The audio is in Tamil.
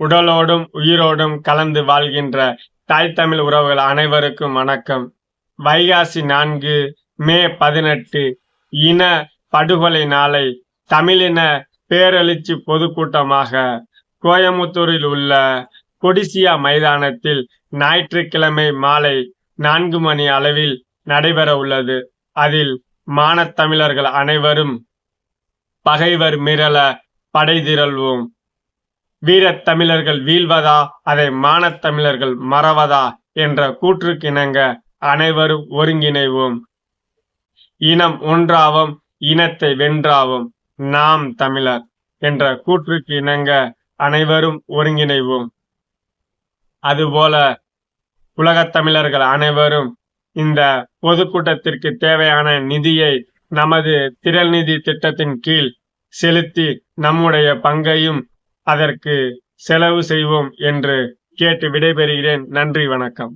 உடலோடும் உயிரோடும் கலந்து வாழ்கின்ற தாய் தமிழ் உறவுகள் அனைவருக்கும் வணக்கம். வைகாசி நான்கு மே பதினெட்டு இன படுகொலை நாளை தமிழின பேரெழுச்சி பொதுக்கூட்டமாக கோயமுத்தூரில் உள்ள கொடிசியா மைதானத்தில் ஞாயிற்றுக்கிழமை மாலை நான்கு மணி அளவில் நடைபெற உள்ளது. அதில் மானத்தமிழர்கள் அனைவரும் பகைவர் மிரள படை திரள்வோம் வீரத் தமிழர்கள் வீழ்வதா அதை மானத்தமிழர்கள் மறவதா என்ற கூற்றுக்கிணங்க அனைவரும் ஒருங்கிணைவோம். இனம் ஒன்றாவும் இனத்தை வென்றாவும் நாம் தமிழர் என்ற கூற்றுக்கு இணங்க அனைவரும் ஒருங்கிணைவோம். அதுபோல உலகத் தமிழர்கள் அனைவரும் இந்த பொதுக்கூட்டத்திற்கு தேவையான நிதியை நமது திரள் நிதி திட்டத்தின் கீழ் செலுத்தி நம்முடைய பங்கையும் அதற்கு செலவு செய்வோம் என்று கேட்டு விடைபெறுகிறேன். நன்றி வணக்கம்.